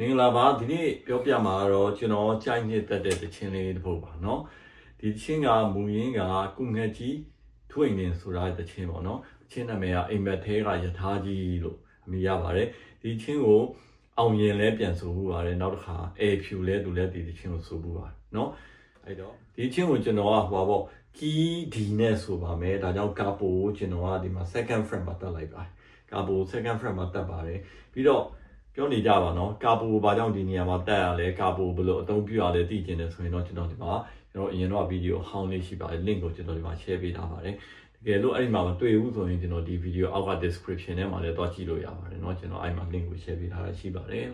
မင်္ဂလာပါဒီနေ့ပြောပြမှာတော့ကျွန်တော်ကြိုက်နှစ်သက်တဲ့တခြင်းလေးတစ်ပုဒ်ပါเนาะဒီတခြင်းကမူရင်းကကုငက်ကြီးထွင်နေဆိုတာတခြင်းပေါ့เนาะတခြင်းနာမည်ကအိမ်မက်သေးကယထာကြီးလို့အမည်ရပါတယ်ဒီတခြင်းကိုအောင်ရင်လဲပြန်ဆိုမှုပါတယ်နောက်တစ်ခါအေဖြူလဲသူလဲဒီတခြင်းကိုဆိုမှုပါတယ်เนาะအဲ့တော့ဒီတခြင်းကိုကျွန်တော်ကဟိုပါပေါ့ကီးဒီနဲ့ဆိုပါမယ်ဒါကြောင့်ကာပိုကိုကျွန်တော်ကဒီမှာ second frame မှာတက်လိုက်ပါတယ်ကာပို second frame မှာတက်ပါတယ်ပြီးတော့ ပြောနေကြပါနော်ကာပူဘာကြောင့်ဒီနေရာမှာတက်ရလဲကာပူဘယ်လိုအသုံးပြုရလဲသိကျင်တယ်ဆိုရင်တော့ကျွန်တော်ဒီမှာကျွန်တော်အရင်တော့ဗီဒီယိုဟောင်းလေးရှိပါတယ် link ကိုကျွန်တော်ဒီမှာ share ပေးထားပါတယ်တကယ်လို့အဲ့ဒီမှာမတွေ့ဘူးဆိုရင်ကျွန်တော်ဒီဗီဒီယိုအောက်က description ထဲမှာလည်းသွားကြည့်လို့ရပါတယ်เนาะကျွန်တော်အဲ့မှာ link ကို share ပေးထားတာရှိပါတယ်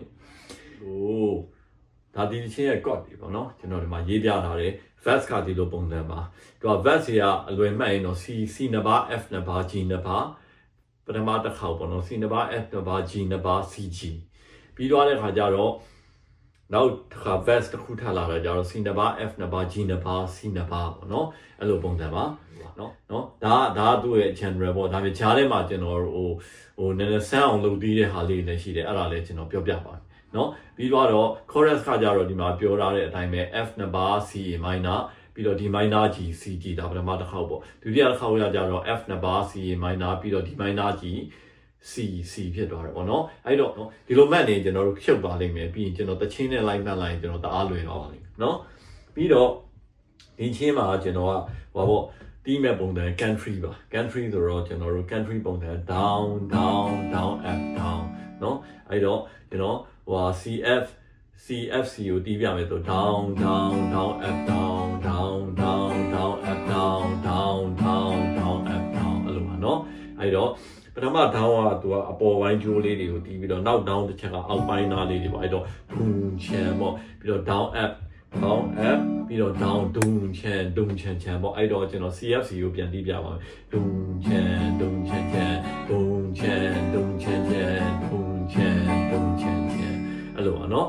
ဟိုဒါဒီချင်းရဲ့ code ဒီပေါ့နော်ကျွန်တော်ဒီမှာရေးပြထားတယ် vest ကဒီလိုပုံစံပါသူက vest ကြီးကအလွယ်မှတ်ရင်တော့ C C နှစ်ပါး F နှစ်ပါး G နှစ်ပါးပထမတစ်ခေါက်ပေါ့နော် C နှစ်ပါး F နှစ်ပါး G နှစ်ပါး CG ပြီးသွားတဲ့ခါကျတော့နောက်တစ်ခါ vest တစ်ခုထပ်လာတော့ကျတော့ C နှစ်ပါး F နှစ်ပါး G နှစ်ပါး C နှစ်ပါးပေါ့နော်အဲ့လိုပုံစံပါနော်နော်ဒါကဒါကသူ့ရဲ့ general ပေါ့ဒါပေမဲ့ဂျားထဲမှာကျွန်တော်ဟိုဟိုနည်းနည်းဆန်းအောင်လုပ်သေးတဲ့ဟာလေးလည်းရှိတယ်အဲ့ဒါလည်းကျွန်တော်ပြောပြပါမယ်နော်ပြီးတော့ chorus ကကြတော့ဒီမှာပြောထားတဲ့အတိုင်းပဲ F နှစ်ပါး C minor ပြီးတော့ D minor G C G ဒါပထမတစ်ခေါက်ပေါ့ဒုတိယတစ်ခေါက်ရကြတော့ F နှစ်ပါး C minor ပြီးတော့ D minor G C C ဖြစ်သွားတယ်ပေါ့နော်အဲ့တော့နော်ဒီလိုမှတ်နေကျွန်တော်တို့ဖြုတ်သွားလိမ့်မယ်ပြီးရင်ကျွန်တော်တချင်းနဲ့လိုက်မှတ်လိုက်ရင်ကျွန်တော်တအားလွယ်တော့ပါလိမ့်မယ်နော်ပြီးတော့ဒီချင်းမှာကျွန်တော်ကဟောပေါ့တီးမဲ့ပုံစံ country ပါ country ဆိုတော့ကျွန်တော်တို့ country ပုံစံ down down down up down နော်အဲ့တော့ကျွန်တော်ဟို CF CFC ကိုတီးပြမယ်ဆို down down down up down down down down up down down down down up down အဲ့လိုပါနော်အဲ့တော့ ပထမ down ကသူကအပေါ်ပိုင်းကျိုးလေးတွေကိုတီးပြီးတော့နောက် down တစ်ချက်ကအောက်ပိုင်းသားလေးတွေပေါ့အဲ့တော့ဒုံချန်ပေါ့ပြီးတော့ down up down up ပြီးတော့ down ဒုံချန်ဒုံချန်ချန်ပေါ့အဲ့တော့ကျွန်တော် CFC ကိုပြန်တီးပြပါမယ်ဒုံချန်ဒုံချန်ချန်ဒုံချန်ဒုံချန်ချန်ဒုံချန်ဒုံချန်ချန်အဲ့လိုပါနော်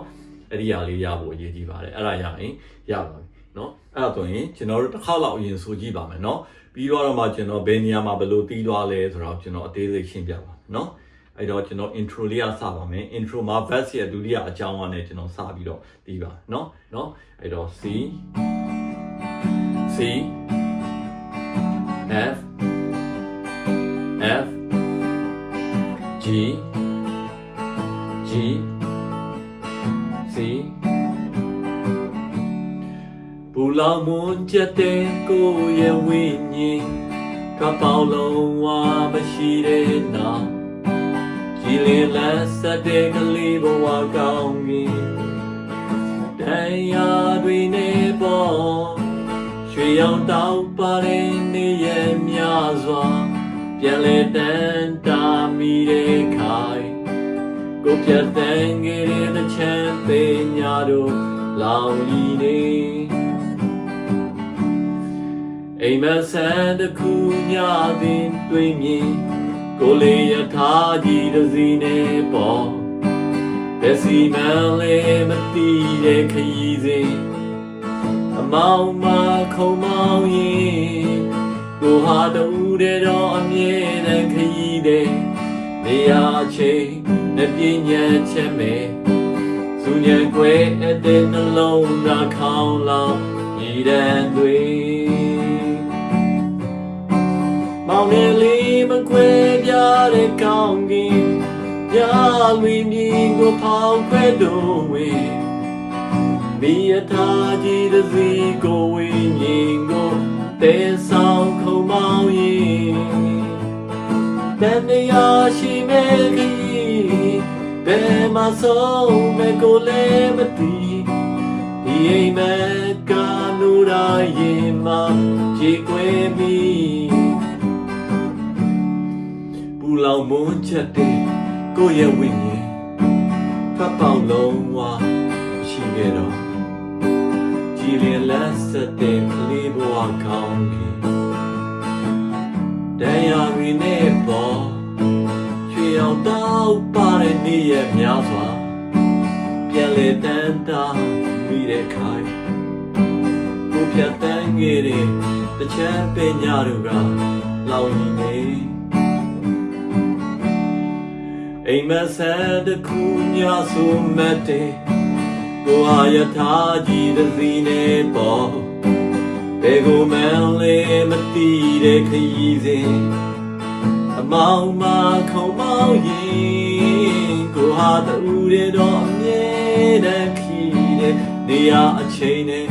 အဲ့ဒီအရာလေးရဖို့အရေးကြီးပါတယ်အဲ့ဒါရရင်ရပါပြီနော်အဲ့ဒါဆိုရင်ကျွန်တော်တို့တစ်ခေါက်လောက်အရင်ဆိုကြည့်ပါမယ်နော် ပြီးတော့မှကျွန်တော်ဘယ်နေရာမှာဘယ်လိုတီးသွားလဲဆိုတော့ကျွန်တော်အသေးစိတ်ရှင်းပြပါမယ်နော်အဲ့တော့ကျွန်တော် intro လေးကစပါမယ် intro မှာ verse ရဲ့ဒုတိယအကြောင်းကနေကျွန်တော်စပြီးတော့တီးပါเนาะเนาะအဲ့တော့ C C F F G G လောင်မွန်ချက်တဲ့ကိုရဲ့ဝိညာဉ်ကပေါလုံးဝမရှိတဲ့နောက်ကြည်လင်လက်ဆက်တဲ့ကလေးဘဝကောင်းကြီးတရားတွေနဲ့ပေါ်ရွှေရောင်တောက်ပါတဲ့နေရဲ့များစွာပြန်လဲတန်တာမိတဲ့ခိုင်ကိုပြတ်တန်းခဲ့တဲ့ချမ်းသေးညာတို့လောင်ရည်နေ အိမ်မဆန်တခုညသည်တွေ့မြင်ကိုလေးရထားကြီးတစ်စီးနဲ့ပေါ်ဘယ်စီမံလေးမသိတဲ့ခရီးစဉ်အမောင်မခုံမောင်ရင်ကိုဟာတူတဲ့တော့အမြဲတမ်းခရီးတဲ့နေရာချင်းနဲ့ပြင်းညံချက်မဲ့စူညံခွဲအတဲ့နှလုံးသားခေါင်းလောင်ဤတန်တွေ မောင်နေလေးမခွဲပြားတဲ့ကောင်းကင်ပြားလွင်မြင်ကိုဖောက်ခွဲတော်ဝေမိယထာကြီးတစီကိုဝိညာဉ်ကိုတဲဆောင်ခုံမောင်းရင်တန်တရားရှိမဲ့ကြီးဘယ်မှာဆုံးမဲ့ကိုလည်းမသိဒီအိမ်မက်ကလူရာရင်မှာကြေကွဲပြီးပူ လောင်မွန်းချက်တဲ့ကိုယ့်ရဲ့ဝိညာဉ်ဖတ်ပေါင်းလုံးဝရှိခဲ့တော့ကြည်လင်လက်ဆက်တဲ့ကလေးဘဝကောင်းကြီးတရားရင်းနဲ့ပေါ်ချွေအောင်တောက်ပါတဲ့နေ့ရက်များစွာပြန်လေတန်တာမိတဲ့ခိုင်ကိုဖြတ်တန်းခဲ့တဲ့တချမ်းပညာတို့ကလောင်ရည်နေ အိမ်မဆန်တခုညဆိုမတ်တဲ့ကိုဟာယထာကြီးတစ်စီနဲ့ပေါ်ဘယ်ကိုမှလည်းမတိတဲ့ခရီးစဉ်အမောင်မခုံမောင်းရင်ကိုဟာတူတဲ့တော့အမြဲတမ်းခီးတဲ့နေရာအချိန်နဲ့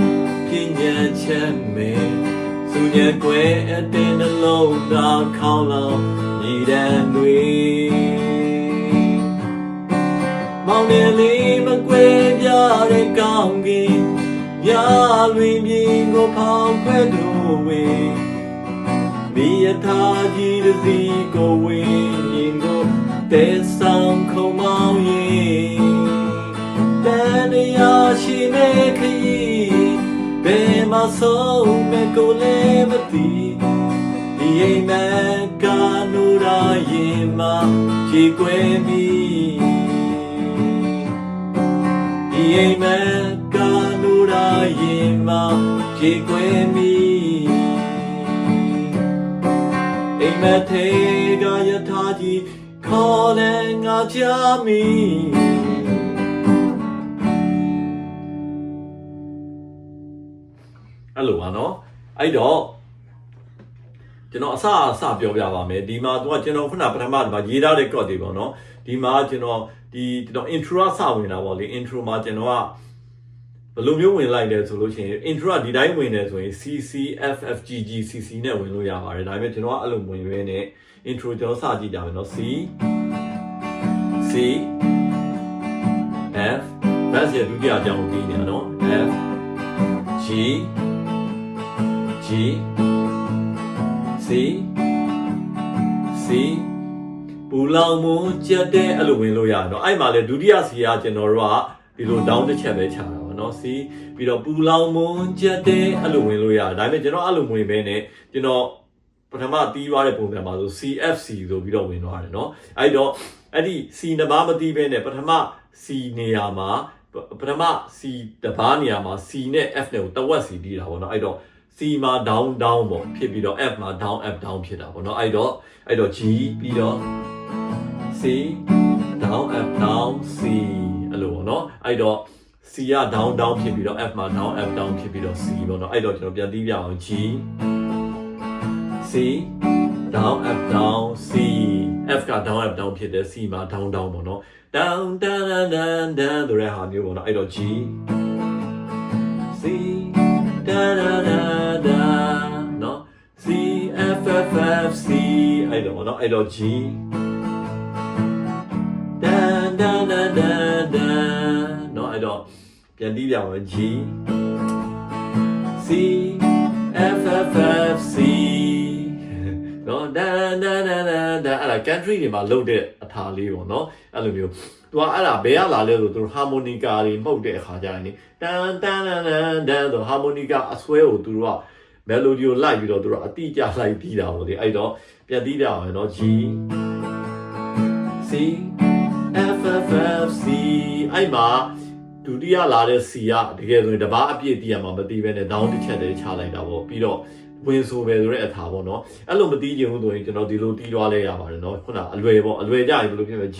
ပညာချက်မဲ့သူညံွယ်အတင်းနှလုံးသားခေါင်းလောင်းညီတန်တွေမော င်နေလေးမကွဲပြားတဲ့ကောင်းကင်ရလွင်မြင်ကိုဖောင်းခွဲတို့ဝေမိယထာကြီးတစ်စီကိုဝင်းရင်ကိုတဲဆောင်ခုံမောင်းရင်တန်ရာရှိနေခရီးဘယ်မှာဆုံးမဲ့ကိုလည်းမသိဒီအိမ်မက်ကာနူရာရင်မှာခြေကွယ် အိမ်မက်ကာနူရာရင်မှာခြေကွယ်မိအိမ်မက်ထေကယထာကြီးခေါ်လည်းငါချမီအဲ့လိုပါနော်အဲ့တော့ကျွန်တော်အစအစပြောပြပါမယ်ဒီမှာသူကကျွန်တော်ခုနပထမဒီမှာရေးထားတဲ့ code တွေပေါ့နော် ဒီမှာကျွန်တော်ဒီကျွန်တော် intro စဝင်တာပေါ့လေ intro မှာကျွန်တော်ကဘယ်လိုမျိုးဝင်လိုက်လဲဆိုလို့ရှိရင် intro ကဒီတိုင်းဝင်တယ်ဆိုရင် CCFFGG CC နဲ့ဝင်လို့ရပါတယ်ဒါပေမဲ့ကျွန်တော်ကအဲ့လိုဝင်ရဲနဲ့ intro ကျွန်တော်စကြည့်ကြမယ်နော် C C F bass ရဲ့ဒုတိယအကြောင်းကိုပြီးနေတာနော် F G G C C ပူလောင်မွန်ကြက်တဲ့အဲ့လိုဝင်လို့ရတယ်เนาะအဲ့မှာလေဒုတိယစီကကျွန်တော်တို့ကဒီလို down တစ်ချက်ပဲခြာတာပါเนาะ C ပြီးတော့ပူလောင်မွန်ကြက်တဲ့အဲ့လိုဝင်လို့ရတယ်ဒါပေမဲ့ကျွန်တော်အဲ့လိုဝင်ပဲねကျွန်တော်ပထမတီးသွားတဲ့ပုံစံမှာဆို CFC ဆိုပြီးတော့ဝင်သွားတယ်เนาะအဲ့တော့အဲ့ဒီ C နှစ်ပါးမတီးပဲねပထမ C နေရာမှာပထမ C တပားနေရာမှာ C နဲ့ F နဲ့ကိုတဝက် C တီးတာပေါ့เนาะအဲ့တော့ C မှာ down down ပေါ့ဖြစ်ပြီးတော့ F မှာ down F down ဖြစ်တာပေါ့เนาะအဲ့တော့အဲ့တော့ G ပြီးတော့ C down F down C အဲ့လိုပေါ့เนาะအဲ့တော့ C က down down ဖြစ်ပြီးတော့ F မှာ down F down ဖြစ်ပြီးတော့ C ပေါ့เนาะအဲ့တော့ကျွန်တော်ပြန်တီးပြအောင် G C down F down C F က down F down ဖြစ်တယ် C မှာ down down ပေါ့เนาะ down down down down ဆိုတဲ့ဟာမျိုးပေါ့เนาะအဲ့တော့ G C da da da da เนาะ C F F F C အဲ့လိုပေါ့เนาะအဲ့တော့ G da da da da da เนาะအဲ့တော့ပြန်တီးပြအောင် G C F F F C เนาะ da da da da da အဲ့ဒါ country တွေမှာလုပ်တဲ့အထာလေးပေါ့เนาะအဲ့လိုမျိုးသူကအဲ့ဒါဘယ်ကလာလဲဆိုသူတို့ harmonica တွေမှုတ်တဲ့အခါကျရင်တန်တန်တန်တန်တန်ဆို harmonica အစွဲကိုသူတို့က melody ကိုလိုက်ပြီးတော့သူတို့အတိအကျလိုက်ပြီးတာပေါ့လေအဲ့တော့ပြန်ပြီးကြအောင်เนาะ G C F F F C အဲ့မှာဒုတိယလာတဲ့ C ကတကယ်ဆိုရင်တပားအပြည့်တည်ရမှာမသိဘဲနဲ့ down တစ်ချက်တည်းချလိုက်တာပေါ့ပြီးတော့ဝင်ဆိုပဲဆိုတဲ့အထာပေါ့နော်အဲ့လိုမတီးချင်ဘူးဆိုရင်ကျွန်တော်ဒီလိုတီးသွားလဲရပါတယ်နော်ခုနအလွယ်ပေါ့အလွယ်ကြရင်ဘယ်လိုဖြစ်မလဲ G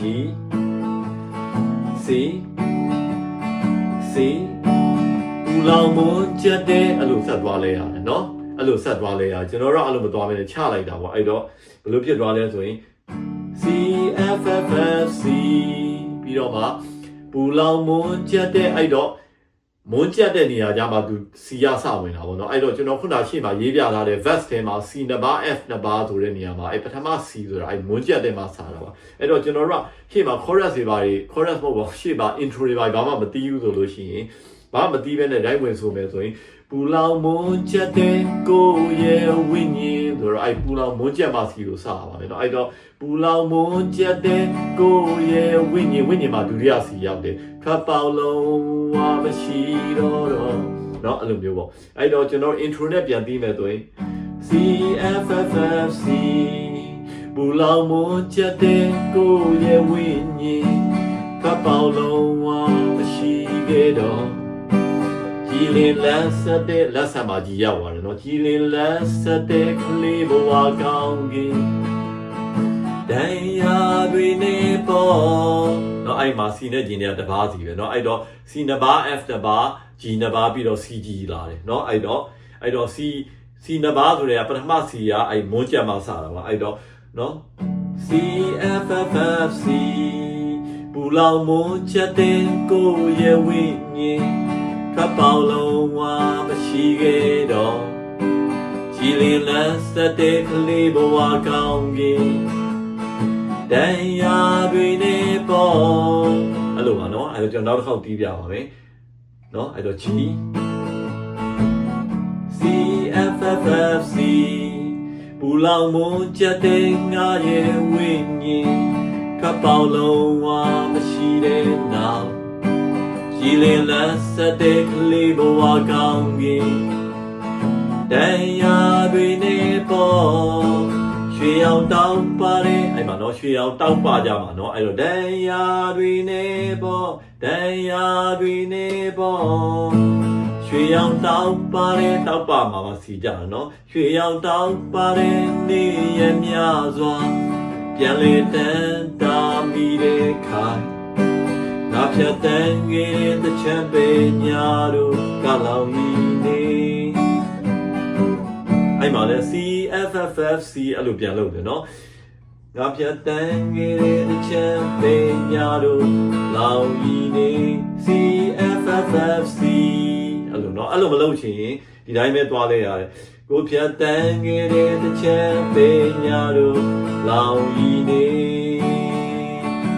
C C ဘူလောင်မွန်ချက်တဲ့အဲ့လိုဆက်သွားလဲရတယ်နော်အဲ့လိုဆက်သွားလဲရကျွန်တော်တို့အဲ့လိုမသွားဘဲနဲ့ချလိုက်တာပေါ့အဲ့တော့ဘယ်လိုဖြစ်သွားလဲဆိုရင် C F F F C ပြီးတော့မှဘူလောင်မွန်ချက်တဲ့အဲ့တော့မွန်ချက်တဲ့နေရာကြမှာသူ C ရစဝင်တာပေါ့နော်အဲ့တော့ကျွန်တော်ခုနရှေ့မှာရေးပြထားတဲ့ vest ထဲမှာ C နှစ်ပါး F နှစ်ပါးဆိုတဲ့နေရာမှာအဲ့ပထမ C ဆိုတာအဲ့မွန်ချက်တဲ့မှာစတာပါအဲ့တော့ကျွန်တော်တို့ကရှေ့မှာ chorus တွေပါတွေ chorus မဟုတ်ပါဘူးရှေ့မှာ intro တွေပါဘာမှမသိဘူးဆိုလို့ရှိရင် ဘာမှမသိဘဲနဲ့ right ဝင်ဆိုမယ်ဆိုရင်ပူလောင်မွန်ချက်တဲ့ကိုရဲ့ဝိညာဉ်ဆိုတော့အဲ့ပူလောင်မွန်ချက်မှာစီကိုစပါမယ်เนาะအဲ့တော့ပူလောင်မွန်ချက်တဲ့ကိုရဲ့ဝိညာဉ်ဝိညာဉ်မှာဒုတိယစီရောက်တယ်ခပ်ပေါလုံးဝမရှိတော့တော့เนาะအဲ့လိုမျိုးပေါ့အဲ့တော့ကျွန်တော် intro နဲ့ပြန်ပြီးမယ်ဆိုရင် CFFFC ပူလောင်မွန်ချက်တဲ့ကိုရဲ့ဝိညာဉ်ခပ်ပေါလုံးဝမရှိခဲ့တော့ ကြည်လင်လန်းဆက်တဲ့လက်ဆက်ပါကြီးရောက်သွားတယ်နော်ကြည်လင်လန်းဆက်တဲ့ကလေးဘဝကောင်းကြီးတန်ရာတွေနေပေါ်နော်အဲ့မှာစီနဲ့ဂျင်တွေကတစ်ပါးစီပဲနော်အဲ့တော့ C နှစ်ပါး F တစ်ပါး G နှစ်ပါးပြီးတော့ C G လာတယ်နော်အဲ့တော့အဲ့တော့ C C နှစ်ပါးဆိုတဲ့ပထမ C ကအဲ့မွန်းကြက်မှစတာပါအဲ့တော့နော် C F F F C ဘူလောင်မွန်းချက်တဲ့ကိုရဲ့ဝိညာဉ် ခပ်ပေါလုံးဝမရှိခဲ့တော့ကြည်လင်လန်းစတဲ့ကလေးဘဝကောင်းကြီးတန်ရာတွေနဲ့ပေါ်အဲ့လိုပါနော်အဲ့တော့ကျွန်တော်နောက်တစ်ခေါက်တီးပြပါမယ်နော်အဲ့တော့ G C F F F C ဘူလောင်မွန်ချက်တဲ့ငါရဲ့ဝိညာဉ်ကပ်ပေါလုံးဝမရှိတဲ့နောက် ကြည်လင်လက်စတဲ့ကလေးဘဝကောင်းကြီးတန်ရာတွေနေပေါ်ရွှေအောင်တောက်ပါတယ်အဲ့မှာနော်ရွှေအောင်တောက်ပါကြမှာနော်အဲ့တော့တန်ရာတွေနေပေါ်တန်ရာတွေနေပေါ်ရွှေအောင်တောက်ပါတယ်တောက်ပါမှာပါစီကြတယ်နော်ရွှေအောင်တောက်ပါတယ်နေရမြစွာပြန်လေတန်တာမိတဲ့ခိုင် ငါဖြတ်တန်းခဲ့တဲ့ချမ်းပေညာတို့ကလောင်ဤနေအဲ့မှာလဲ CFFFC အဲ့လိုပြန်လုပ်တယ်နော်ငါပြတ်တန်းခဲ့တဲ့ချမ်းပင်ညာတို့လောင်ရီနေ CFFFC အဲ့လိုနော်အဲ့လိုမလုပ်ချင်ရင်ဒီတိုင်းပဲသွားလဲရတယ်ကိုပြတ်တန်းခဲ့တဲ့ချမ်းပင်ညာတို့လောင်ရီနေ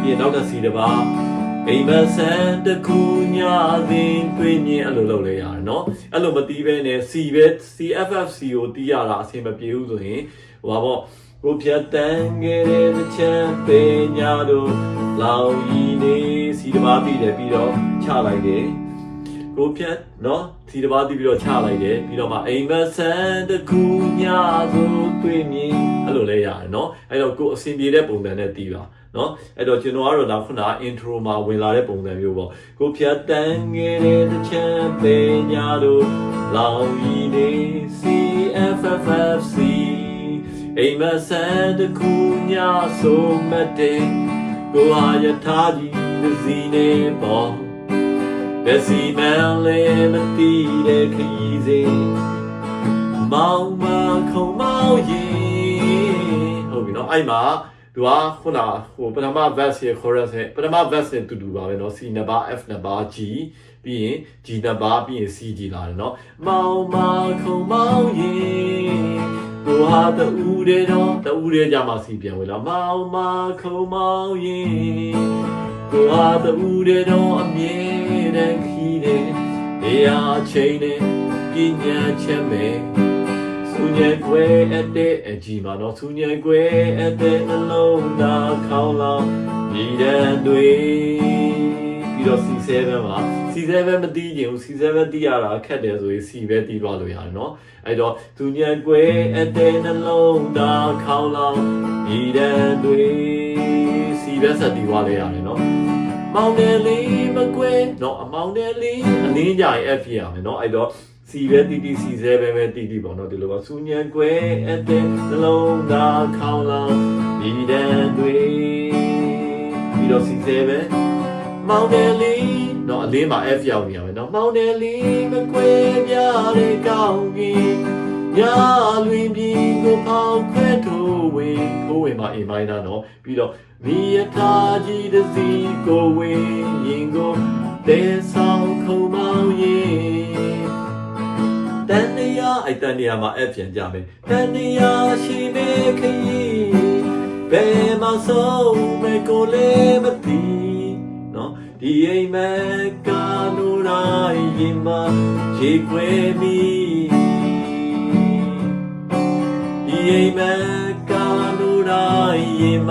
ပြီးရင်နောက်တစ်စီတစ်ပါးအိ မ်မဆန်တခုညာစဉ်တွေ့မြင်အဲ့လိုလုပ်လဲရတယ်နော်အဲ့လိုမတီးပဲနဲ့ C ပဲ CFFC ကိုတီးရတာအဆင်မပြေဘူးဆိုရင်ဟိုပါပေါ့ကိုဖြတ်တန်းခဲ့တဲ့ချမ်းပင်ညာတို့လောင်ရီနေစီတစ်ပါးပြီးတယ်ပြီးတော့ချလိုက်တယ်ကိုဖြတ်နော်စီတစ်ပါးတီးပြီးတော့ချလိုက်တယ်ပြီးတော့မှအိမ်မဆန်တခုညာဆိုတွေ့မြင်အဲ့လိုလဲရတယ်နော်အဲ့တော့ကိုအဆင်ပြေတဲ့ပုံစံနဲ့တီးပါ နော်အဲ့တော့ကျွန်တော်ကတော့ဒါခုန intro မှာဝင်လာတဲ့ပုံစံမျိုးပေါ့ကိုဖြတ်တန်းခဲ့တဲ့ချမ်းပင်ညာတို့လောင်ရီနေ CFFFC အိမ်မဆန်တခုညာဆိုမတဲ့ကိုဟာယထာကြီးတစ်စီနေပေါ်ဘယ်စီမန်လေးမတီးတဲ့ခရီးစဉ်မောင်မခုံမောင်ရင်ဟုတ်ပြီနော်အဲ့မှာ သူကခုနဟိုပထမ verse ရဲ့ chorus ရဲ့ပထမ verse နဲ့တူတူပါပဲเนาะ C နံပါတ် F နံပါတ် G ပြီးရင် G နံပါတ်ပြီးရင် C G လာတယ်เนาะမောင်မခုံမောင်ရင်ကိုဟာတူတဲ့တော့တူတဲ့ကြမှာစီပြန်ဝင်လာမောင်မခုံမောင်ရင်ကိုဟာတူတဲ့တော့အမြဲတမ်းခီးတယ်တရားချိန်နဲ့ပညာချက်မဲ့ စူညံွယ်အတဲ့အကြီးမှာတော့စူညံွယ်အတဲ့နှလုံးသားခေါင်းလောင်းဒီတန်တွေပြီးတော့ C7 ပါ C7 မတီးချင်ဘူး C7 တီးရတာခက်တယ်ဆိုရင် C ပဲတီးသွားလို့ရတယ်เนาะအဲ့တော့သူညံွယ်အတဲ့နှလုံးသားခေါင်းလောင်းဒီတန်တွေ C ပဲဆက်တီးသွားလဲရတယ်เนาะမောင်တယ်လေးမကွဲเนาะအမောင်တယ်လေးအနည်းကြရင် F ရမယ်เนาะအဲ့တော့ C ပဲတီတီ C7 ပဲတီတီပေါ့နော်ဒီလိုပါစူညံကွယ်အတဲ့နှလုံးသားခေါင်းလောင်းဒီတန်တွေပြီးတော့ C7 မောင်တယ်လေးတော့အလေးမှာ F ရောက်နေရမယ်နော်မောင်တယ်လေးမကွယ်ပြတဲ့ကောင်းကြီးညာလွင်ပြီးကိုပေါက်ခွဲထိုးဝင်ကိုဝင်မှာ A minor နော်ပြီးတော့မိယထာကြီးတစ်စီကိုဝင်ရင်ကိုတဲဆောင်ခုံမောင်ရင် တန်တရာအဲ့တန်တရာမှာ F ပြန်ကြမယ်တန်တရာရှိမေခရီးဘယ်မှာဆုံးမကိုလေးမသိနော်ဒီအိမ်မက်ကာနိုရာရင်မရေခွေမီဒီအိမ်မက်ကာနိုရာ ရင်မ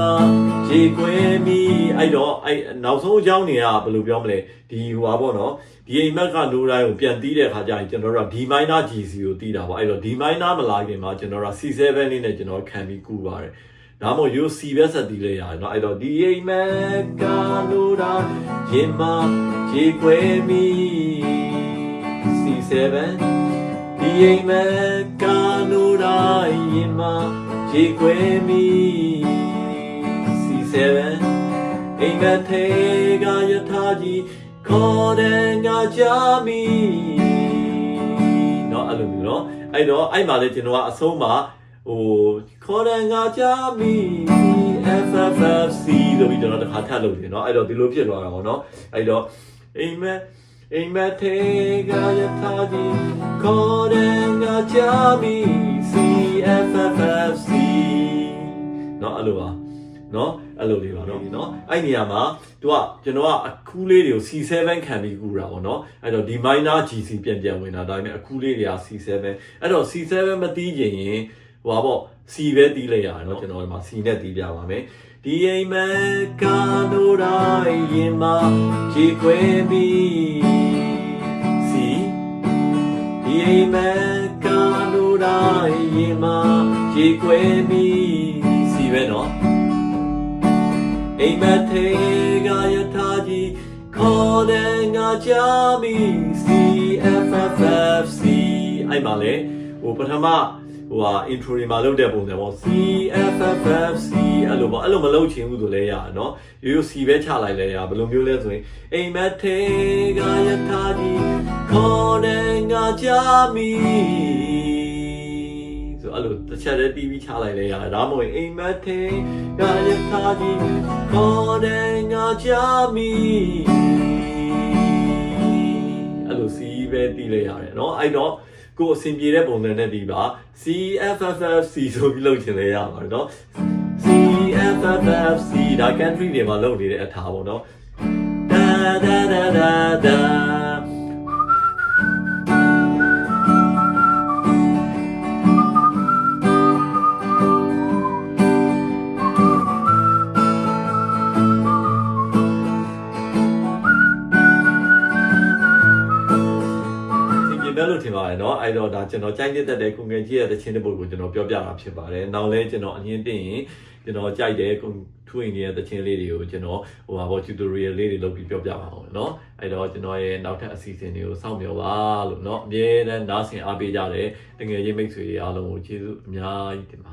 ရေခွေမီအဲ့တော့အဲ့နောက်ဆုံးအကြောင်းတွေကဘယ်လိုပြောမလဲဒီဟိုပါပေါ့နော်ဒီအိမ်မက်ကနိုရာကိုပြန်တီးတဲ့ခါကျရင်ကျွန်တော်တို့က D minor GC ကိုတီးတာပေါ့အဲ့တော့ D minor မလာခင်မှာကျွန်တော်တို့က C7 လေးနဲ့ကျွန်တော်ခံပြီးကူပါတယ်ဒါမှမဟုတ် UC ပဲဆက်တီးလိုက်ရတယ်เนาะအဲ့တော့ဒီအိမ်မက်ကနိုရာရင်မရေခွေမီ C7 ဒီအိမ်မက်ကနိုရာရင်မရေခွေမီ အိမ်မက်ထေကယထာကြီးခေါ်တဲ့ငါကြမီเนาะအဲ့လိုမျိုးเนาะအဲ့တော့အဲ့မှာလေကျွန်တော်ကအဆုံးမှာဟိုခေါ်တဲ့ငါကြမီ FFFC လို့ပြီးကျွန်တော်တစ်ခါထပ်လုပ်တယ်เนาะအဲ့တော့ဒီလိုဖြစ်သွားတာပေါ့เนาะအဲ့တော့အိမ်မက်အိမ်မက်ထေကယထာကြီးခေါ်တဲ့ငါကြမီ CFFFC เนาะအဲ့လိုပါเนาะ အဲ့လိုလေးပါနော်နော်အဲ့နေရာမှာသူကကျွန်တော်ကအခူးလေးတွေကို C7 ခံပြီးကူတာပေါ့နော်အဲ့တော့ဒီ minor GC ပြန်ပြန်ဝင်တာဒါပေမဲ့အခူးလေးတွေက C7 အဲ့တော့ C7 မတီးရင်ရင်ဟိုပါပေါ့ C ပဲတီးလိုက်ရတယ်နော်ကျွန်တော်ဒီမှာ C နဲ့တီးပြပါမယ်ဒီအိမ်မကတော့တိုင်းရင်မှာခြေခွဲပြီး C ဒီအိမ်မကတော့တိုင်းရင်မှာခြေခွဲပြီး C ပဲနော် အိမ်မက်ထေကယထာကြီးခေါ်တဲ့ငါကြမီ CFFFC အဲ့မှာလေဟိုပထမဟိုဟာ intro တွေမှာလုပ်တဲ့ပုံစံပေါ့ CFFFC အဲ့လိုပေါ့အဲ့လိုမလုပ်ချင်ဘူးဆိုလဲရအောင်เนาะရိုးရိုး C ပဲချလိုက်လဲရဘယ်လိုမျိုးလဲဆိုရင်အိမ်မက်ထေကယထာကြီးခေါ်တဲ့ငါကြမီဆို အဲ့လိုတစ်ချက်တည်း TV ချလိုက်လဲရတယ်ဒါမှမဟုတ်အိမ်မက်ထေကယထာကြီးခေါ်တဲ့ငါကြမီအဲ့လို C ပဲတီးလိုက်ရတယ်เนาะအဲ့တော့ကိုယ်အဆင်ပြေတဲ့ပုံစံနဲ့ဒီပါ CFFFC ဆိုပြီးလုပ်ချင်လဲရပါတယ်เนาะ CFFFC ဒါ country တွေမှာလုပ်နေတဲ့အထားပေါ့เนาะ da da da da da ပြင်မဲ့လို့ထင်ပါတယ်เนาะအဲ့တော့ဒါကျွန်တော်ကြိုက်တဲ့တဲ့ကိုငယ်ကြီးရဲ့တခြင်းတဲ့ပုံကိုကျွန်တော်ပြောပြတာဖြစ်ပါတယ်။နောက်လဲကျွန်တော်အရင်တင်ရင်ကျွန်တော်ကြိုက်တဲ့ကိုထွင်နေတဲ့တခြင်းလေးတွေကိုကျွန်တော်ဟိုပါဘော tutorial လေးတွေလုပ်ပြီးပြောပြပါအောင်เนาะအဲ့တော့ကျွန်တော်ရဲ့နောက်ထပ်အစီအစဉ်တွေကိုစောင့်မျှော်ပါလို့เนาะအမြဲတမ်းနားဆင်အားပေးကြတဲ့တငယ်ချင်းမိတ်ဆွေတွေအားလုံးကိုကျေးဇူးအများကြီးတင်ပါတယ်